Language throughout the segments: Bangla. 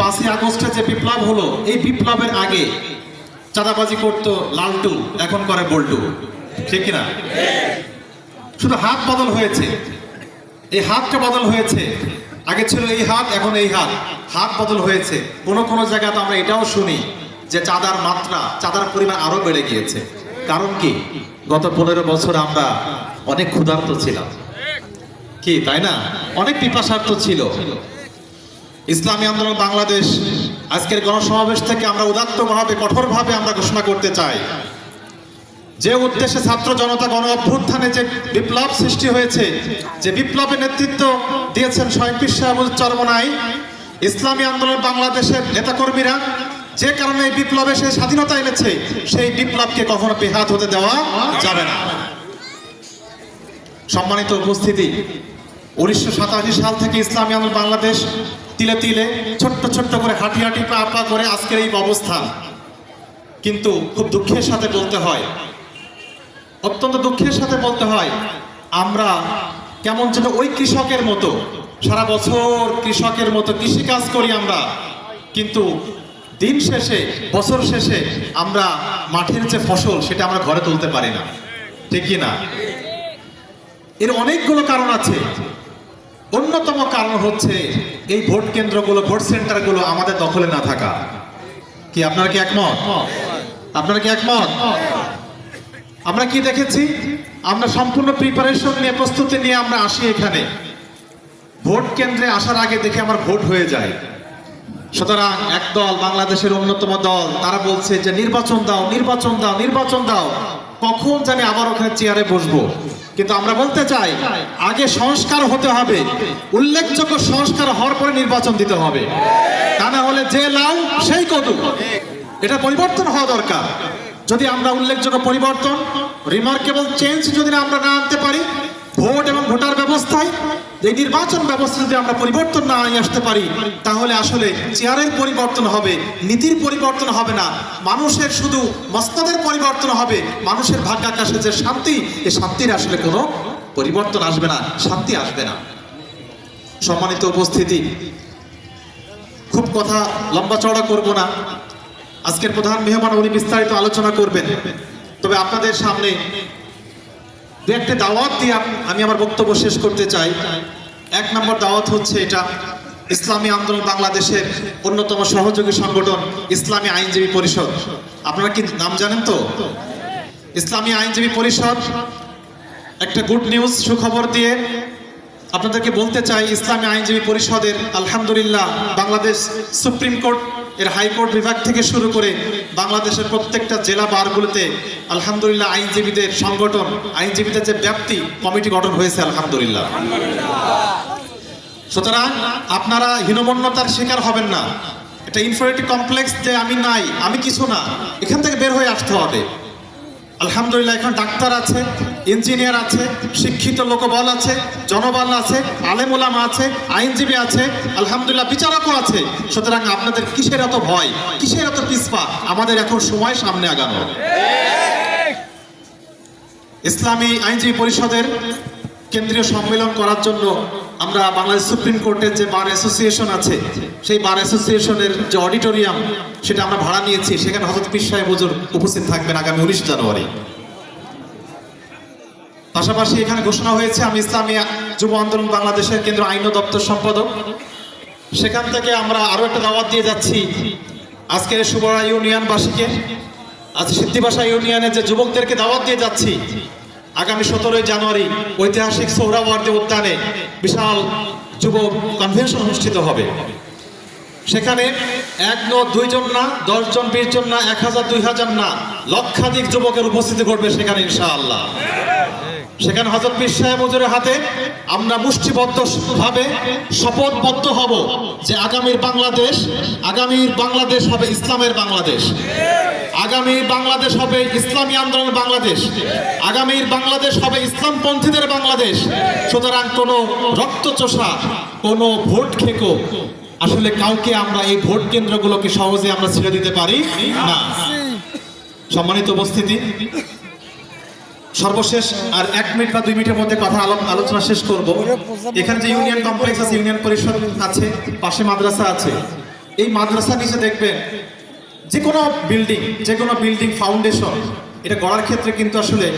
পাঁচই আগস্টে যে বিপ্লব হলো, এই বিপ্লবের আগে চাঁদাবাজি করতো লালটু, এখন করে বল্টু। ঠিক কিনা? শুধু হাত বদল হয়েছে। এই হাতটা বদল হয়েছে। আগে ছিল এই হাত, এখন এই হাত। হাত বদল হয়েছে। কোনো কোনো জায়গাতে আমরা এটাও শুনি যে চাঁদার মাত্রা, চাঁদার পরিমাণ আরও বেড়ে গিয়েছে। কারণ কি? গত পনেরো বছর আমরা অনেক ক্ষুধার্ত ছিলাম। কি, তাই না? অনেক পিপাসার্থ ছিল। ইসলামী আন্দোলন বাংলাদেশ, আজকের গণসমাবেশ থেকে আমরা উদাত্তভাবে কঠোরভাবে আমরা ঘোষণা করতে চাই। যে উদ্দেশ্যে ছাত্র জনতা গণ অভ্যুত্থানে যে বিপ্লব সৃষ্টি হয়েছে, যে বিপ্লবের নেতৃত্ব দিয়েছেন স্বয়ং সাহেবুল চরমনাই, ইসলামী আন্দোলন বাংলাদেশের নেতাকর্মীরা, যে কারণে এই বিপ্লবে সে স্বাধীনতা এনেছে, সেই বিপ্লবকে কখনো বেহাত হতে দেওয়া যাবে না। সম্মানিত উপস্থিতি, উনিশশো সাতাশি সাল থেকে ইসলামী আন্দোলন বাংলাদেশ তিলে তিলে ছোট্ট ছোট্ট করে হাঁটি হাঁটি পা পা করে আজকের এই অবস্থান। কিন্তু খুব দুঃখের সাথে বলতে হয়। অত্যন্ত দুঃখের সাথে বলতে হয়, আমরা কেমন যেন ওই কৃষকের মতো, সারা বছর কৃষকের মতো কৃষিকাজ করি আমরা, কিন্তু দিন শেষে, বছর শেষে আমরা মাঠের যে ফসল সেটা আমরা ঘরে তুলতে পারি না। ঠিক কি না? এর অনেকগুলো কারণ আছে। অন্যতম কারণ হচ্ছে এই ভোট কেন্দ্রগুলো, ভোট সেন্টারগুলো আমাদের দখলে না থাকা। কি, আপনারা কি একমত? আপনারা কি একমত? আমরা কি দেখেছি? আমরা সম্পূর্ণ প্রিপারেশন নিয়ে, প্রস্তুতি নিয়ে আমরা আসি এখানে। ভোট কেন্দ্রে আসার আগে দেখে আমার ভোট হয়ে যায়। সুতরাং একদল বাংলাদেশের অন্যতম দল, তারা বলছে যে, নির্বাচন দাও নির্বাচন দাও নির্বাচন দাও। কখন জানি আবার ওখানে চেয়ারে বসবো। কিন্তু আমরা বলতে চাই, আগে সংস্কার হতে হবে। উল্লেখযোগ্য সংস্কার হওয়ার পরে নির্বাচন দিতে হবে। তা না হলে যে লাউ সেই কদু। এটা পরিবর্তন হওয়া দরকার। যদি আমরা উল্লেখযোগ্য পরিবর্তন রিমার্কেবল চেঞ্জ যদি আমরা না আনতে পারি ভোট এবং ভোটার ব্যবস্থায় এই নির্বাচন ব্যবস্থা যদি আমরা পরিবর্তন না নিয়ে আসতে পারি, তাহলে আসলে চেয়ারের পরিবর্তন হবে, নীতির পরিবর্তন হবে না। মানুষের শুধু মস্তদের পরিবর্তন হবে, মানুষের ভাগ্যাকাশে যে শান্তি এই শান্তির আসলে কোনো পরিবর্তন আসবে না, শান্তি আসবে না। সম্মানিত উপস্থিতি, খুব কথা লম্বা চড়া করব না। আজকের প্রধান মেহমান উনি বিস্তারিত আলোচনা করবেন। তবে আপনাদের সামনে দু একটা দাওয়াত দিয়ে আমি আমার বক্তব্য শেষ করতে চাই। এক নম্বর দাওয়াত হচ্ছে এটা, ইসলামী আন্দোলন বাংলাদেশের অন্যতম সহযোগী সংগঠন, ইসলামী আইনজীবী পরিষদ। আপনারা কি নাম জানেন তো? ইসলামী আইনজীবী পরিষদ, একটা গুড নিউজ সুখবর দিয়ে আপনাদেরকে বলতে চাই, ইসলামী আইনজীবী পরিষদের, আলহামদুলিল্লাহ, বাংলাদেশ সুপ্রিম কোর্ট এর হাইকোর্ট বিভাগ থেকে শুরু করে বাংলাদেশের প্রত্যেকটা জেলা বারগুলোতে আলহামদুলিল্লাহ আইনজীবীদের সংগঠন, আইনজীবীদের যে ব্যাপ্তি, কমিটি গঠন হয়েছে, আলহামদুলিল্লাহ। সুতরাং আপনারা হীনমন্যতার শিকার হবেন না। এটা ইনফোরিটি কমপ্লেক্স যে আমি নাই, আমি কিছু না। এখান থেকে বের হয়ে আসতে হবে। আলহামদুলিল্লাহ, এখন ডাক্তার আছে, ইঞ্জিনিয়ার আছে, শিক্ষিত লোকবল আছে, জনবল আছে আলেমুলামা আছে, আইনজীবী আছে, আলহামদুলিল্লাহ বিচারকও আছে। সুতরাং আপনাদের কিসের এত ভয়, কিসের এত পিসপা আমাদের এখন সময় সামনে আগানো। ইসলামী আইনজীবী পরিষদের কেন্দ্রীয় সম্মেলন করার জন্য আমরা বাংলাদেশ সুপ্রিম কোর্টের যে বার অ্যাসোসিয়েশন আছে, সেই বার অ্যাসোসিয়েশনের যে অডিটোরিয়াম, সেটা আমরা ভাড়া নিয়েছি। সেখানে হজরত পীর সাহেব হুজুর উপস্থিত থাকবেন আগামী উনিশ জানুয়ারি। পাশাপাশি এখানে ঘোষণা হয়েছে, আমি ইসলামী যুব আন্দোলন বাংলাদেশের কেন্দ্র আইন দপ্তর সম্পাদক। সেখান থেকে আমরা আরও একটা দাওয়াত দিয়ে যাচ্ছি। আজকের সুবরা ইউনিয়নবাসীকে, আজ সিদ্ধিবাসা ইউনিয়নের যে যুবকদেরকে দাওয়াত দিয়ে যাচ্ছি আগামী সতেরোই জানুয়ারি ঐতিহাসিক সৌরাবর্দী উদ্যানে বিশাল যুব কনভেনশন অনুষ্ঠিত হবে। সেখানে এক ন দুইজন না দশজন বিশ জন না, এক হাজার, দুই হাজার না, লক্ষাধিক যুবকের উপস্থিতি ঘটবে সেখানে ইনশাআল্লাহ। সেখানে হজরত পীর সাহেব হুজুরের হাতে আমরা মুষ্টিবদ্ধভাবে শপথবদ্ধ হব যে আগামীর বাংলাদেশ আগামীর বাংলাদেশ হবে ইসলামের বাংলাদেশ। আগামীর বাংলাদেশ হবে ইসলামী আন্দোলনের বাংলাদেশ। আগামীর বাংলাদেশ হবে ইসলামপন্থীদের বাংলাদেশ। সুতরাং কোনো রক্তচোষা, কোনো ভোট খেকো। আসলে কাউকে আমরা এই ভোট কেন্দ্রগুলোকে সহজে আমরা ছেড়ে দিতে পারি না। সম্মানিত উপস্থিতি, সর্বশেষ আর এক মিনিট বা দুই মিনিটের মধ্যে কথা আলো- আলোচনা শেষ করব। এখানে যে ইউনিয়ন কমপ্লেক্স আছে, ইউনিয়ন পরিষদ আছে, পাশে মাদ্রাসা আছে। এই মাদ্রাসা নিচে দেখবেন যে কোনো বিল্ডিং যে কোনো বিল্ডিং ফাউন্ডেশন এটা গড়ার ক্ষেত্রে কিন্তু আসলে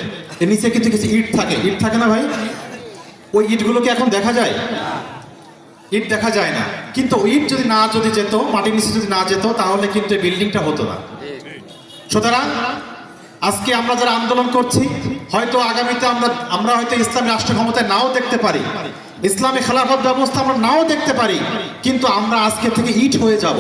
নিচে কিন্তু কিছু ইট থাকে। ইট থাকে না ভাই? ওই ইটগুলোকে এখন দেখা যায়? ইট দেখা যায় না। কিন্তু ইট যদি না, যদি যেত, মাটির নিচে যদি না যেত, তাহলে কিন্তু এই বিল্ডিংটা হতো না। সুতরাং আজকে আমরা যারা আন্দোলন করছি, হয়তো আগামীতে আমরা আমরা হয়তো ইসলামী রাষ্ট্র ক্ষমতায় নাও দেখতে পারি। ইসলামী খেলাফত ব্যবস্থা আমরা নাও দেখতে পারি। কিন্তু আমরা আজকে থেকে ইট হয়ে যাব।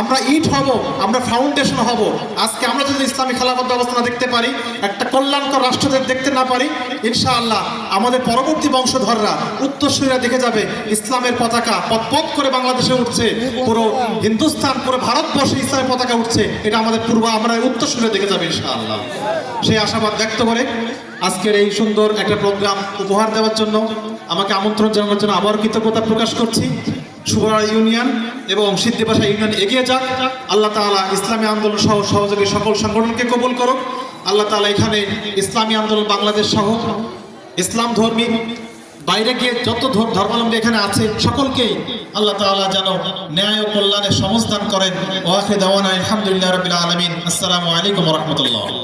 আমরা ইট হব, আমরা ফাউন্ডেশন হব। আজকে আমরা যদি ইসলামী খেলাফত ব্যবস্থা না দেখতে পারি, একটা কল্যাণকর রাষ্ট্রদের দেখতে না পারি, ইনশাআল্লাহ আমাদের পরবর্তী বংশধররা, উত্তরসূরিরা দেখে যাবে, ইসলামের পতাকা পথ পথ করে বাংলাদেশে উঠছে, পুরো হিন্দুস্তান, পুরো ভারতবর্ষে ইসলামের পতাকা উঠছে, এটা আমাদের পূর্ব, আমরা উত্তরসূরিরা দেখে যাবে ইনশাআল্লাহ। সেই আশাবাদ ব্যক্ত করে আজকের এই সুন্দর একটা প্রোগ্রাম উপহার দেওয়ার জন্য, আমাকে আমন্ত্রণ জানানোর জন্য আবার কৃতজ্ঞতা প্রকাশ করছি। সুবরা ইউনিয়ন এবং সিদ্ধিপাশা ইউনিয়ন এগিয়ে যাক। আল্লাহ তাআলা ইসলামী আন্দোলন সহ সহযোগী সকল সংগঠনকে কবুল করুক। আল্লাহ তাআলা এখানে ইসলামী আন্দোলন বাংলাদেশ সহ ইসলাম ধর্মী বাইরে গিয়ে যত ধর- ধর্মাবলম্বী এখানে আছে সকলকেই আল্লাহ তাআলা যেন ন্যায় ও কল্যাণের সমস্থান করেন। ওয়াখে দাওয়ানা আলহামদুলিল্লাহ রাব্বিল আলামিন। আসসালামু আলাইকুম রাহমাতুল্লাহ।